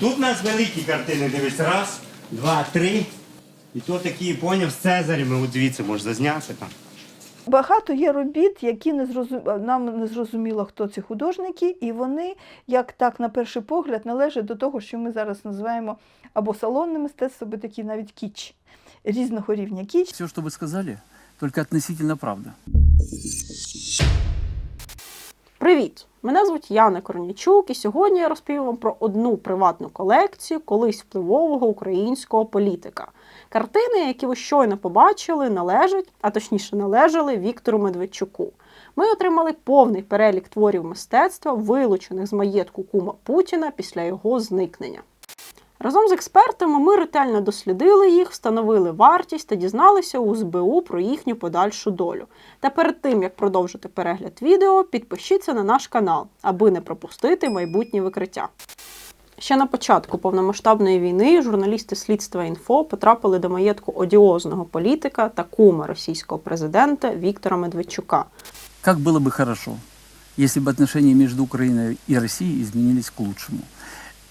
тут у нас великі картини, дивись, раз, два, три. І то такі, поняв, з Цезарями, от дивіться, може зазняти там. Багато є робіт, які не зрозум... нам не зрозуміло, хто ці художники, і вони, як так на перший погляд, належать до того, що ми зараз називаємо або салонне мистецтво, або такі навіть кіч різного рівня кіч. Все, что вы сказали, только относительно правда. Привіт! Мене звуть Яна Корнічук, і сьогодні я розповім вам про одну приватну колекцію колись впливового українського політика. Картини, які ви щойно побачили, належать, а точніше належали Віктору Медведчуку. Ми отримали повний перелік творів мистецтва, вилучених з маєтку кума Путіна після його зникнення. Разом з експертами ми ретельно дослідили їх, встановили вартість та дізналися у СБУ про їхню подальшу долю. Та перед тим як продовжити перегляд відео, підпишіться на наш канал, аби не пропустити майбутні викриття. Ще на початку повномасштабної війни журналісти слідства інфо потрапили до маєтку одіозного політика та кума російського президента Віктора Медведчука. Как было бы хорошо, если бы отношения между Украиной и Россией изменились к лучшему.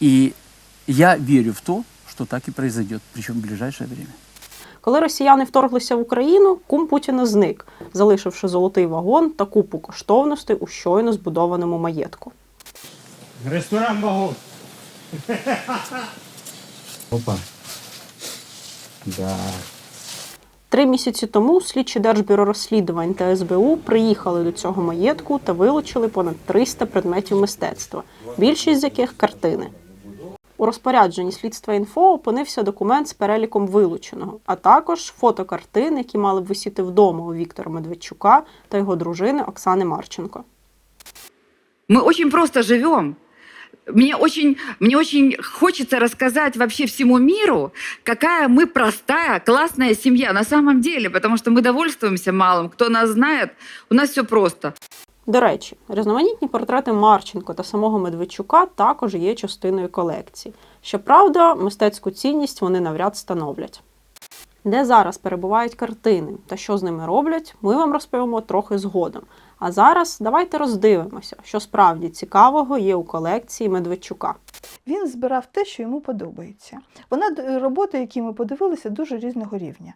И я верю в то, что так и произойдет, причем в ближайшее время. Коли росіяни вторглися в Україну, кум Путіна зник, залишивши золотий вагон та купу коштовностей у щойно збудованому маєтку. Ресторан вагон. Опа. Да. Три місяці тому слідчі Держбюро розслідувань та СБУ приїхали до цього маєтку та вилучили понад 300 предметів мистецтва, більшість з яких картини. У розпорядженні слідства інфо опинився документ з переліком вилученого, а також фотокартин, які мали б висіти вдома у Віктора Медведчука та його дружини Оксани Марченко. Мы очень просто живем. Мне очень, мне очень хочется рассказать вообще всему миру, какая мы простая, классная семья на самом деле, потому что мы довольствуемся малым. Кто нас знает, у нас все просто. До речі, різноманітні портрети Марченко та самого Медведчука також є частиною колекції. Щоправда, мистецьку цінність вони навряд становлять. Де зараз перебувають картини та що з ними роблять, ми вам розповімо трохи згодом. А зараз давайте роздивимося, що справді цікавого є у колекції Медведчука. Він збирав те, що йому подобається. Вона роботи, які ми подивилися, дуже різного рівня.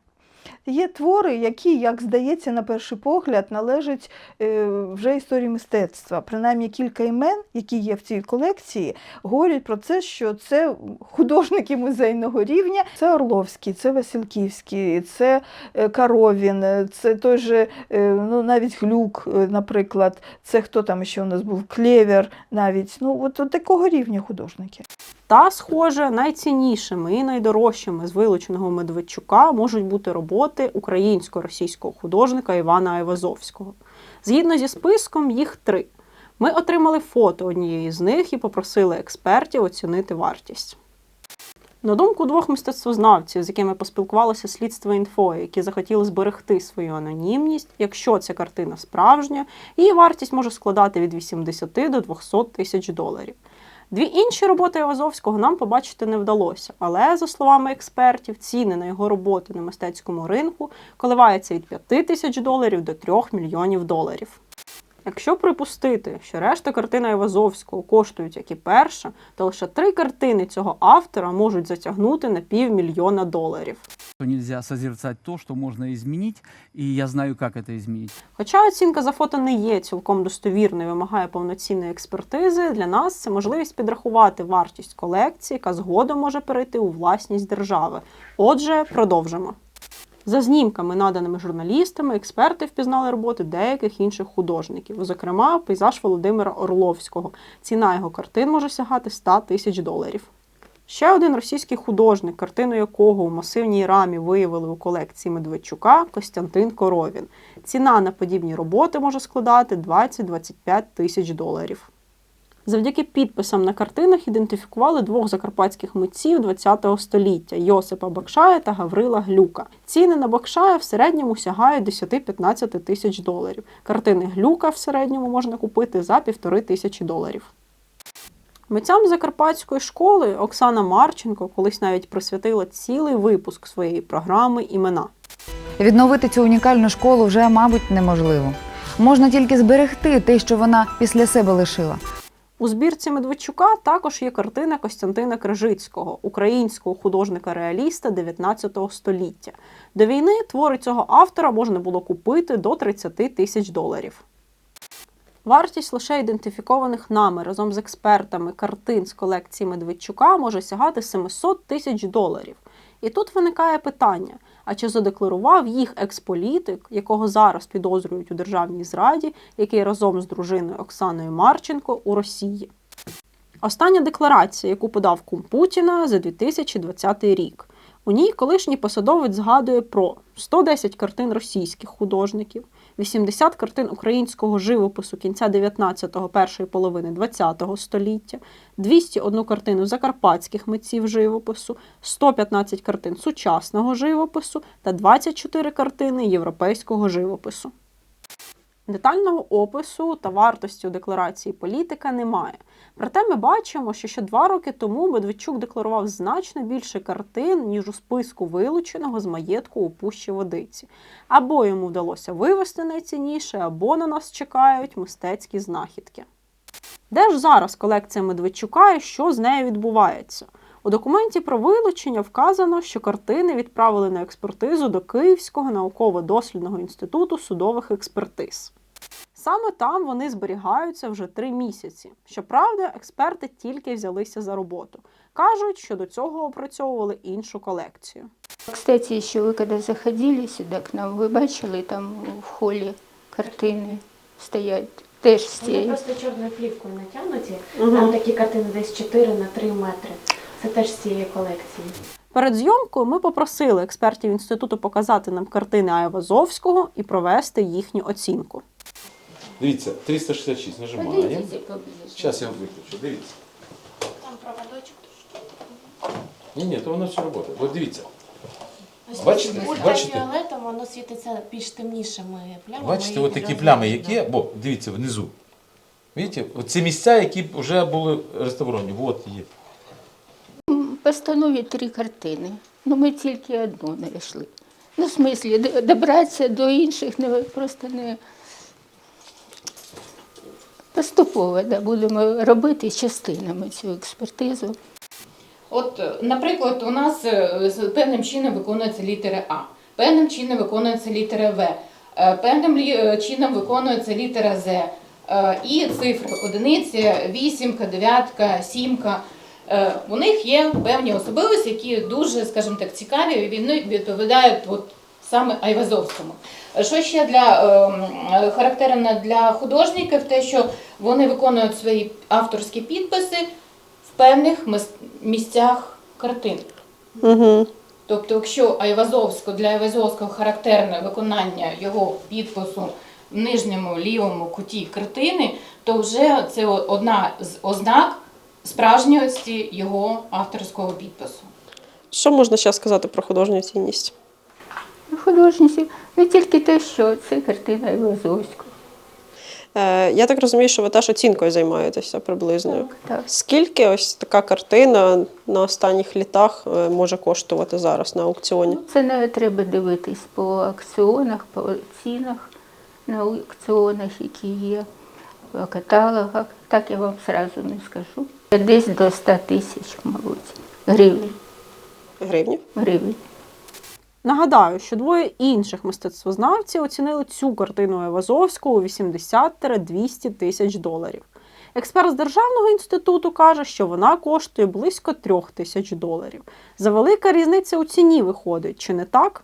Є твори, які, як здається, на перший погляд, належать е, вже історії мистецтва. Принаймні кілька імен, які є в цій колекції, говорять про це, що це художники музейного рівня. Це Орловський, це Васильківський, це е, Коровін, е, це той же ну, навіть Глюк, наприклад. Це хто там ще у нас був? Клєвер навіть. Ну, от, от такого рівня художники. Та, схоже, найціннішими і найдорожчими з вилученого Медведчука можуть бути роботи українсько-російського художника Івана Айвазовського. Згідно зі списком, їх три. Ми отримали фото однієї з них і попросили експертів оцінити вартість. На думку двох мистецтвознавців, з якими поспілкувалося слідство інфо, які захотіли зберегти свою анонімність, якщо ця картина справжня, її вартість може складати від 80 до 200 тисяч доларів. Дві інші роботи Івазовського нам побачити не вдалося, але, за словами експертів, ціни на його роботи на мистецькому ринку коливаються від 5 тисяч доларів до 3 мільйонів доларів. Якщо припустити, що решта картин Айвазовського коштують як і перша, то лише три картини цього автора можуть затягнути на півмільйона доларів. То нельзя созерцать то, что можно изменить, и я знаю, как это изменить. Хоча оцінка за фото не є цілком достовірною, вимагає повноцінної експертизи, для нас це можливість підрахувати вартість колекції, яка згодом може перейти у власність держави. Отже, продовжимо. За знімками, наданими журналістами, експерти впізнали роботи деяких інших художників, зокрема, пейзаж Володимира Орловського. Ціна його картин може сягати 100 тисяч доларів. Ще один російський художник, картину якого у масивній рамі виявили у колекції Медведчука Костянтин Коровін. Ціна на подібні роботи може складати 20-25 тисяч доларів. Завдяки підписам на картинах ідентифікували двох закарпатських митців ХХ століття Йосипа Бакшая та Гаврила Глюка. Ціни на Бакшая в середньому сягають 10-15 тисяч доларів. Картини Глюка в середньому можна купити за півтори тисячі доларів. Митцям закарпатської школи Оксана Марченко колись навіть присвятила цілий випуск своєї програми імена. Відновити цю унікальну школу вже, мабуть, неможливо. Можна тільки зберегти те, що вона після себе лишила. У збірці Медведчука також є картина Костянтина Крижицького, українського художника-реаліста 19 століття. До війни твори цього автора можна було купити до 30 тисяч доларів. Вартість лише ідентифікованих нами разом з експертами картин з колекції Медведчука може сягати 700 тисяч доларів. І тут виникає питання: а чи задекларував їх експолітик, якого зараз підозрюють у державній зраді, який разом з дружиною Оксаною Марченко у Росії? Остання декларація, яку подав кум Путіна за 2020 рік. У ній колишній посадовець згадує про 110 картин російських художників, 80 картин українського живопису кінця 19-го, першої половини 20-го століття, 201 картину закарпатських митців живопису, 115 картин сучасного живопису та 24 картини європейського живопису. Детального опису та вартості у декларації політика немає. Проте ми бачимо, що ще два роки тому Медведчук декларував значно більше картин, ніж у списку вилученого з маєтку у Пущі Водиці. Або йому вдалося вивести найцінніше, або на нас чекають мистецькі знахідки. Де ж зараз колекція Медведчука і що з нею відбувається? У документі про вилучення вказано, що картини відправили на експертизу до Київського науково-дослідного інституту судових експертиз. Саме там вони зберігаються вже три місяці. Щоправда, експерти тільки взялися за роботу. Кажуть, що до цього опрацьовували іншу колекцію. Кстати, еще вы когда заходили сюда к нам, вы бачили там в холі картини стоять теж Вони просто чорною плівкою натягнуті. Там такі картини десь 4 на 3 метри. Це теж з цієї колекції. Перед зйомкою ми попросили експертів інституту показати нам картини Айвазовського і провести їхню оцінку. Дивіться, 366 нажимаємо. Зараз я вам виключу. Дивіться. Там проводочок. Ні, ні, то воно все робота. От дивіться. Ось Бачите? Бачите? ультрафіолетом воно світиться більш темнішими плямами. Бачите, і от такі плями, видно. які, бо дивіться внизу. Бачите, оці місця, які вже були реставровані. От є. Постанові три картини. Ну ми тільки одну знайшли. Ну, в смислі, добратися до інших не просто не поступово да, будемо робити частинами цю експертизу. От, наприклад, у нас е, певним чином виконується літера А, певним чином виконується літера В, е, певним е, чином виконується літера З. І цифри одиниці, вісімка, дев'ятка, сімка. Е, У них є певні особливості, які дуже, скажімо так, цікаві, і вони відповідають от саме Айвазовському. Що ще для е, характерно для художників, те, що вони виконують свої авторські підписи в певних місцях картин. Угу. Тобто, якщо Айвазовського для Айвазовського характерне виконання його підпису в нижньому лівому куті картини, то вже це одна з ознак справжньості його авторського підпису. Що можна ще сказати про художню цінність? Художниці, не тільки те, що це картина Івазовського. Е, я так розумію, що ви теж оцінкою займаєтеся приблизною. Так, так. Скільки ось така картина на останніх літах е, може коштувати зараз на аукціоні? Ну, Це не треба дивитись по акціонах, по цінах на аукціонах, які є, по каталогах. Так я вам зразу не скажу. Десь до 100 тисяч, мабуть, гривень. Гривні? гривень. Нагадаю, що двоє інших мистецтвознавців оцінили цю картину Евазовського у 80-200 тисяч доларів. Експерт з Державного інституту каже, що вона коштує близько трьох тисяч доларів. Завелика різниця у ціні виходить, чи не так?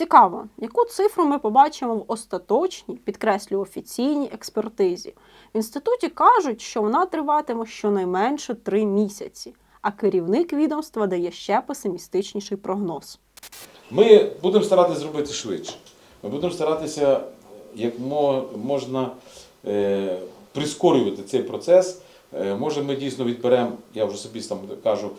Цікаво, яку цифру ми побачимо в остаточній, підкреслю офіційній експертизі. В інституті кажуть, що вона триватиме щонайменше три місяці, а керівник відомства дає ще песимістичніший прогноз. Ми будемо старатися зробити швидше. Ми будемо старатися як мо- можна е, прискорювати цей процес. Е, може, ми дійсно відберемо, я вже собі там кажу, е,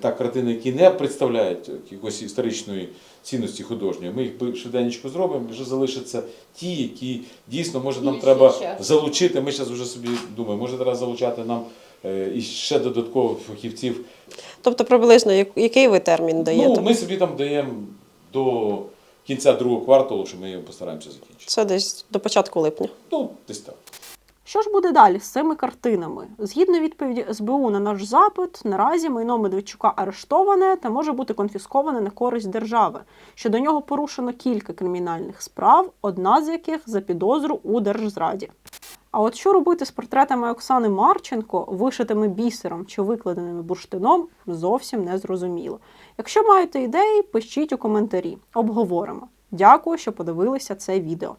так, картини, які не представляють якоїсь історичної цінності художньої. Ми їх швиденько зробимо, і вже залишаться ті, які дійсно може нам треба залучити. Ми зараз вже собі думаємо, може треба залучати нам е, і ще додаткових фахівців Тобто приблизно який ви термін даєте? Ну, ми собі там даємо до кінця другого кварталу, що ми його постараємося закінчити. Це десь до початку липня. Ну, десь так. Що ж буде далі з цими картинами? Згідно відповіді СБУ на наш запит, наразі майно Медведчука арештоване та може бути конфісковане на користь держави. Щодо нього порушено кілька кримінальних справ, одна з яких за підозру у держзраді. А от що робити з портретами Оксани Марченко, вишитими бісером чи викладеними бурштином, зовсім не зрозуміло. Якщо маєте ідеї, пишіть у коментарі, обговоримо. Дякую, що подивилися це відео.